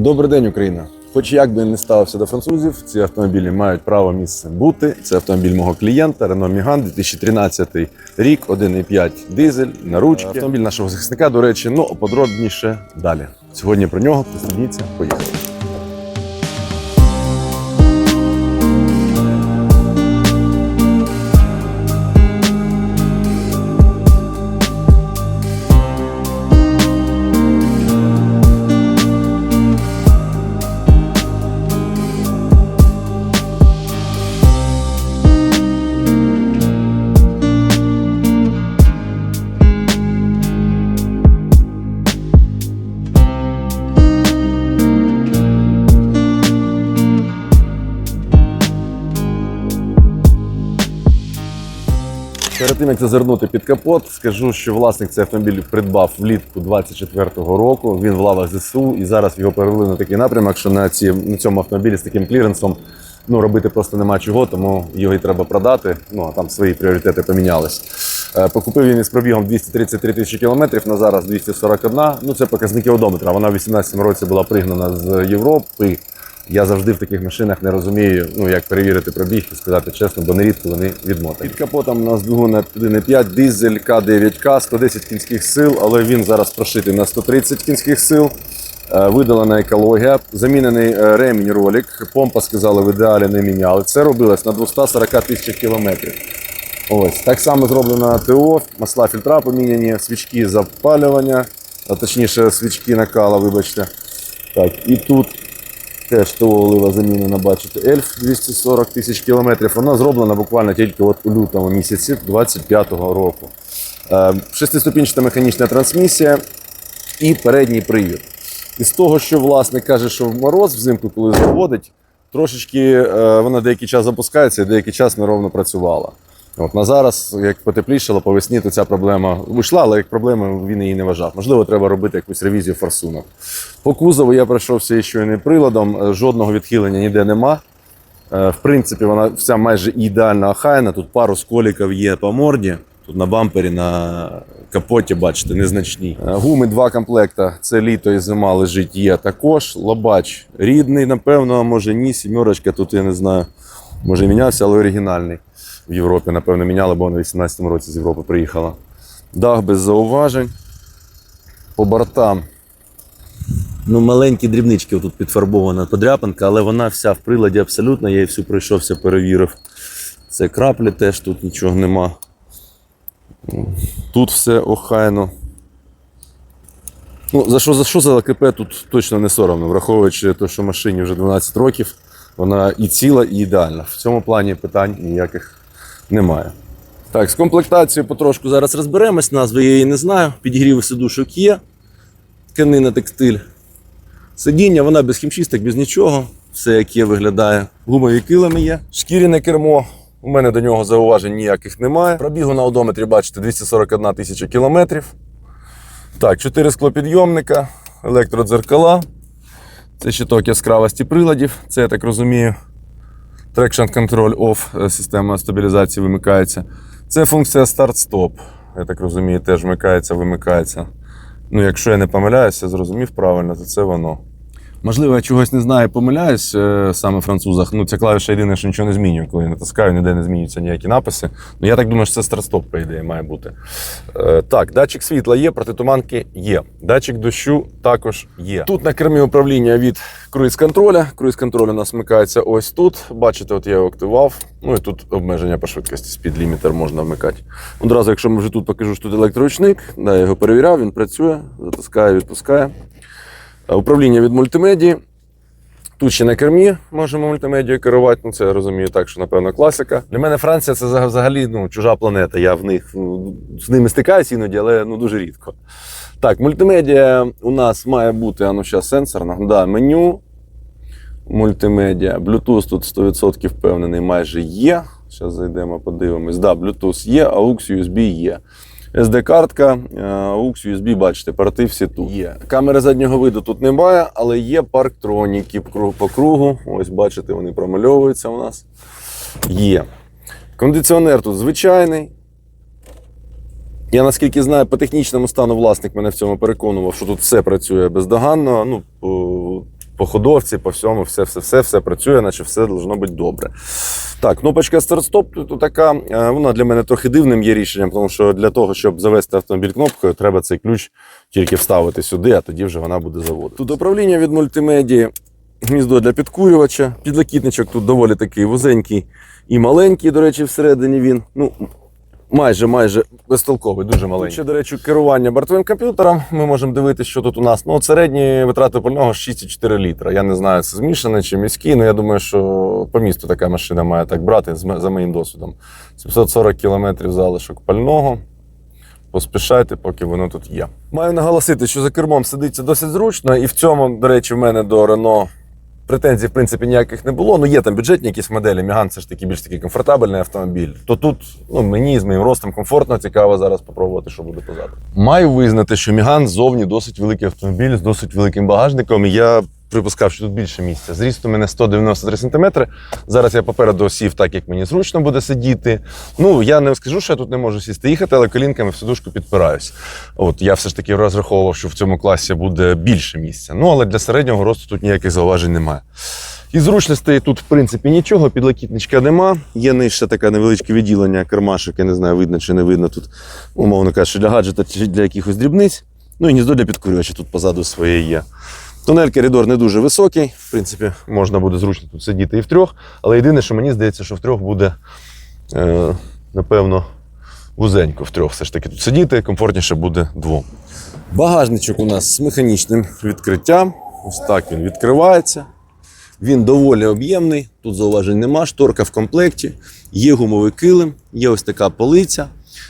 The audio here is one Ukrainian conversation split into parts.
Добрий день, Україна! Хоч як би не ставився до французів, ці автомобілі мають право місце бути. Це автомобіль мого клієнта Renault Megane 2013 рік, 1,5 дизель на ручки. Автомобіль нашого захисника, до речі, ну подробніше далі. Сьогодні про нього пристебніться, поїхали. Перед тим як зазирнути під капот, скажу, що власник цей автомобіль придбав влітку 24-го року. Він в лавах ЗСУ і зараз його перевели на такий напрямок, що на, ці, на цьому автомобілі з таким кліренсом ну, робити просто нема чого, тому його і треба продати. Ну а там свої пріоритети помінялись. Е, Покупив він із пробігом 233 тисячі кілометрів, на зараз 241. Ну це показники одометра. Вона в 2018 році була пригнана з Європи. Я завжди в таких машинах не розумію, ну як перевірити пробіг і сказати чесно, бо нерідко вони відмотані. Під капотом у нас двигун 1.5 дизель К9К, 110 кінських сил, але він зараз прошитий на 130 кінських сил. Е, Видалена екологія, замінений е, ремінь ролик. Помпа сказали, в ідеалі не міняли. Це робилось на 240 тисячах кілометрів. Ось так само зроблено ТО, масла фільтра поміняні, свічки запалювання, а точніше свічки накала, вибачте. Так, і тут теж ТО олива замінена, бачите, Ельф 240 тисяч кілометрів. Вона зроблена буквально тільки от у лютому місяці 25-го року. Е, Шестиступінчата механічна трансмісія і передній привід. І з того, що власник каже, що в мороз взимку, коли заводить, трошечки е, вона деякий час запускається і деякий час неровно працювала. От на зараз, як потеплішало по весні, то ця проблема вийшла, але як проблема він її не вважав. Можливо, треба робити якусь ревізію форсунок. По кузову я пройшовся щойним приладом, е, жодного відхилення ніде нема. Е, В принципі, вона вся майже ідеально охайна. Тут пару сколіків є по морді. Тут на бампері, на капоті, бачите, незначні. Е, Гуми два комплекта. Це літо і зима лежить є також. Лобач рідний, напевно, може ні. Сімерочка тут я не знаю. Може мінявся, але оригінальний. В Європі, напевно, міняли, бо вона в 18-му році з Європи приїхала. Дах без зауважень. По бортам Ну, маленькі дрібнички тут підфарбована подряпинка, але вона вся в приладі абсолютно. Я її всю пройшовся, перевірив. Це краплі теж тут нічого нема. Тут все охайно. Ну, за що за що за ЛКП тут точно не соромно, враховуючи те, що машині вже 12 років, вона і ціла, і ідеальна. В цьому плані питань ніяких немає. Так, з комплектацією потрошку зараз розберемось. Назви я її не знаю. Підігріви сидушок є. Тканина текстиль. Сидіння, вона без хімчисток, без нічого. Все як є, виглядає. Гумові килими є. Шкіряне кермо. У мене до нього зауважень ніяких немає. Пробігу на одометрі, бачите, 241 тисяча кілометрів. Так, 4 склопідйомника, електродзеркала. Це щиток яскравості приладів. Це, я так розумію, Traction Control Off, е, система стабілізації вимикається. Це функція старт-стоп. Я так розумію, теж вмикається, вимикається. Ну, якщо я не помиляюся, зрозумів правильно, то це воно. Можливо, я чогось не знаю, помиляюсь е, саме французах. Ну, ця клавіша єдине, що нічого не змінює, коли я натискаю, ніде не змінюються ніякі написи. Ну, я так думаю, що це старт-стоп, по ідеї, має бути. Е, так, датчик світла є, протитуманки є. Датчик дощу також є. Тут на кермі управління від круїз-контроля. Круїз-контроль у нас вмикається ось тут. Бачите, от я його активував. Ну і тут обмеження по швидкості, спідлімітер можна вмикати. Одразу, якщо ми вже тут покажу, що тут електроручник, да, я його перевіряв, він працює, затискає, відпускає. Е, Управління від мультимедії. Тут ще на кермі можемо мультимедією керувати. Ну, це я розумію так, що напевно класика. Для мене Франція це взагалі ну, чужа планета. Я в них ну, з ними стикаюся іноді, але ну, дуже рідко. Так, мультимедіа у нас має бути, а ну зараз сенсорна. Да, меню. Мультимедіа. Bluetooth тут 100% впевнений майже є. Зараз зайдемо, подивимось. Да, Bluetooth є, AUX USB є. SD-картка, е, AUX USB, бачите, порти всі тут є. Камери заднього виду тут немає, але є парктроніки по по кругу. Ось бачите, вони промальовуються у нас. Є. Кондиціонер тут звичайний. Я наскільки знаю, по технічному стану власник мене в цьому переконував, що тут все працює бездоганно. Ну, по, по всьому, все, все, все, все працює, наче все должно бути добре. Так, кнопочка старт-стоп тут така, е, вона для мене трохи дивним є рішенням, тому що для того, щоб завести автомобіль кнопкою, треба цей ключ тільки вставити сюди, а тоді вже вона буде заводити. Тут управління від мультимедії, гніздо для підкурювача, підлокітничок тут доволі такий вузенький і маленький, до речі, всередині він. Ну, майже майже безтолковий, дуже маленький. Ще, до речі, керування бортовим комп'ютером. Ми можемо дивитися, що тут у нас. Ну, от середні витрати пального 6,4 літра. Я не знаю, це змішане чи міський, але я думаю, що по місту така машина має так брати за моїм досвідом. 740 кілометрів залишок пального. Поспішайте, поки воно тут є. Маю наголосити, що за кермом сидиться досить зручно, і в цьому, до речі, в мене до Renault претензій, в принципі, ніяких не було. Ну, є там бюджетні якісь моделі. Міган це ж таки більш такий комфортабельний автомобіль. То тут ну, мені з моїм ростом комфортно, цікаво зараз попробувати, що буде позаду. Маю визнати, що Міган зовні досить великий автомобіль з досить великим багажником. Я припускав, що тут більше місця. Зріст у мене 193 см. Зараз я попереду сів так, як мені зручно буде сидіти. Ну, я не скажу, що я тут не можу сісти їхати, але колінками в сидушку підпираюсь. От я все ж таки розраховував, що в цьому класі буде більше місця. Ну, але для середнього росту тут ніяких зауважень немає. І зручностей тут, в принципі, нічого, підлокітничка нема. Є нижче таке невеличке відділення, кармашок, я не знаю, видно чи не видно тут, умовно кажучи, для гаджета чи для якихось дрібниць. Ну і гніздо для підкурювача тут позаду своє є. Тунель коридор не дуже високий. В принципі, можна буде зручно тут сидіти і втрьох. Але єдине, що мені здається, що втрьох буде, е, напевно, вузенько втрьох. Все ж таки тут сидіти, комфортніше буде двом. Багажничок у нас з механічним відкриттям. Ось так він відкривається. Він доволі об'ємний, тут зауважень нема, шторка в комплекті, є гумовий килим, є ось така полиця.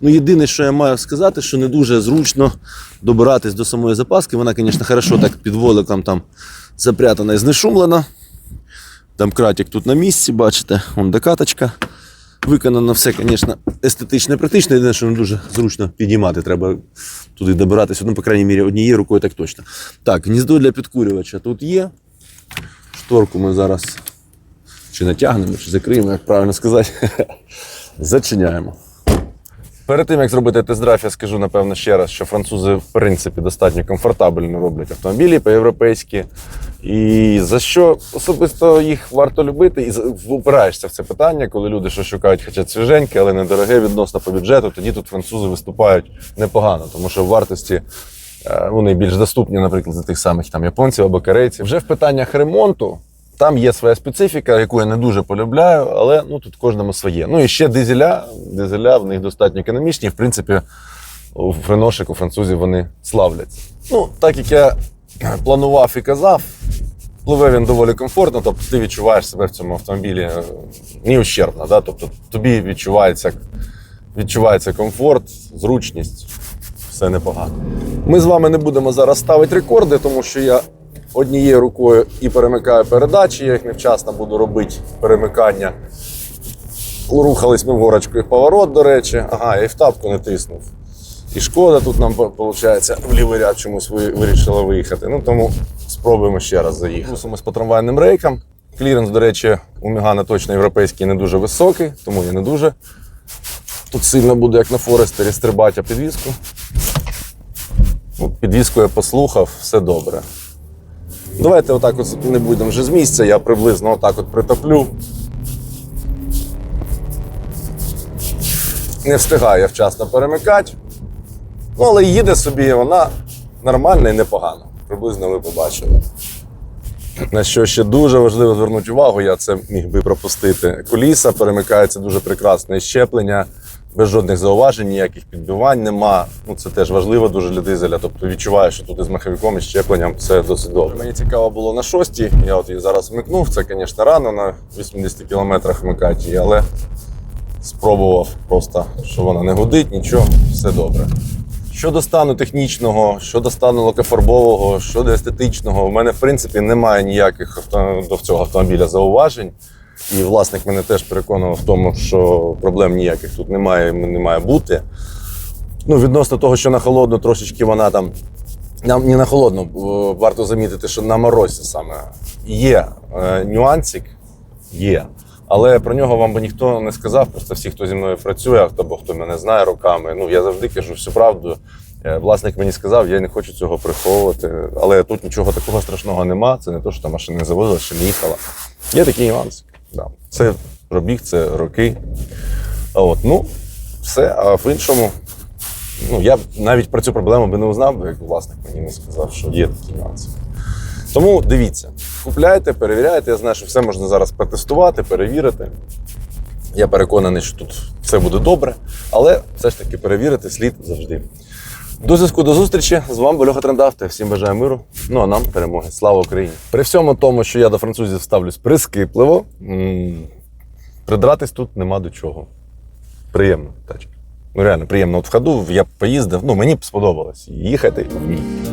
Ну, єдине, що я маю сказати, що не дуже зручно добиратись до самої запаски. Вона, звісно, хорошо так під воликом там запрятана і знешумлена. Там кратик тут на місці, бачите, вон докаточка. Виконано все, звісно, естетично і практично. Єдине, що не дуже зручно підіймати. Треба туди добиратися. Ну, по крайній мірі, однією рукою так точно. Так, гніздо для підкурювача тут є. Шторку ми зараз чи натягнемо, чи закриємо, як правильно сказати. Зачиняємо. Перед тим, як зробити тест-драйв, я скажу, напевно, ще раз, що французи, в принципі, достатньо комфортабельно роблять автомобілі по-європейськи. І за що особисто їх варто любити, і впираєшся в це питання, коли люди що шукають, хочуть свіженьке, але недороге відносно по бюджету, тоді тут французи виступають непогано, тому що в вартості е, вони більш доступні, наприклад, за тих самих там японців або корейців. Вже в питаннях ремонту там є своя специфіка, яку я не дуже полюбляю, але ну тут кожному своє. Ну і ще дизеля. Дизеля в них достатньо економічні. В принципі, у френошик, у французів вони славляться. Ну, так як я планував і казав, пливе він доволі комфортно, тобто ти відчуваєш себе в цьому автомобілі е, не ущербно. Да? Тобто тобі відчувається, відчувається комфорт, зручність, все непогано. Ми з вами не будемо зараз ставити рекорди, тому що я однією рукою і перемикаю передачі, я їх невчасно буду робити перемикання. Рухались ми в поворот, до речі. Ага, я і в тапку не тиснув. І шкода тут нам, виходить, в лівий ряд чомусь вирішила виїхати. Ну тому спробуємо ще раз заїхати. Русимось по трамвайним рейкам. Кліренс, до речі, у Мігана точно європейський не дуже високий, тому я не дуже тут сильно буду, як на Форестері, стрибати підвіску. Ну, підвіску я послухав, все добре. Давайте отак от не будемо вже з місця, я приблизно отак от притоплю. Не встигаю вчасно перемикати. Ну, але їде собі, вона нормальна і непогана. Приблизно ви побачили. На що ще дуже важливо звернути увагу, я це міг би пропустити. Коліса перемикається дуже прекрасне щеплення, без жодних зауважень, ніяких підбивань нема. Ну, це теж важливо дуже для дизеля. Тобто відчуваєш, що тут із маховиком і щепленням все досить добре. Мені цікаво було на шостій. Я от її зараз вмикнув. Це, звісно, рано на 80 кілометрах вмикати її, але спробував просто, що вона не гудить, нічого, все добре. Щодо стану технічного, щодо стану лакофарбового, щодо естетичного, в мене в принципі немає ніяких авто- до цього автомобіля зауважень. І власник мене теж переконував в тому, що проблем ніяких тут немає, не має бути. Ну, відносно того, що на холодну трошечки вона там. Нам не на холодну, е, варто замітити, що на морозі саме є е, нюансик, є. Але про нього вам би ніхто не сказав. Просто всі, хто зі мною працює, хто бо хто мене знає роками. Ну я завжди кажу всю правду. Е, Власник мені сказав, я не хочу цього приховувати, але тут нічого такого страшного нема. Це не то, що там машина не завозила, що не їхала. Є такі нюанси. Да. Це пробіг, це роки. От, ну, все. А в іншому, ну, я навіть про цю проблему би не узнав, як власник мені не сказав, що є такі нюанси. Тому дивіться, купляйте, перевіряйте. Я знаю, що все можна зараз протестувати, перевірити. Я переконаний, що тут все буде добре, але все ж таки перевірити слід завжди. До зв'язку до зустрічі. З вами Льоха Трендавте. Всім бажаю миру. Ну а нам перемоги. Слава Україні! При всьому тому, що я до французів ставлюсь прискіпливо, придратись тут нема до чого. Приємно тачка. Ну реально приємно. От в ходу я поїздив, ну мені б сподобалось їхати в.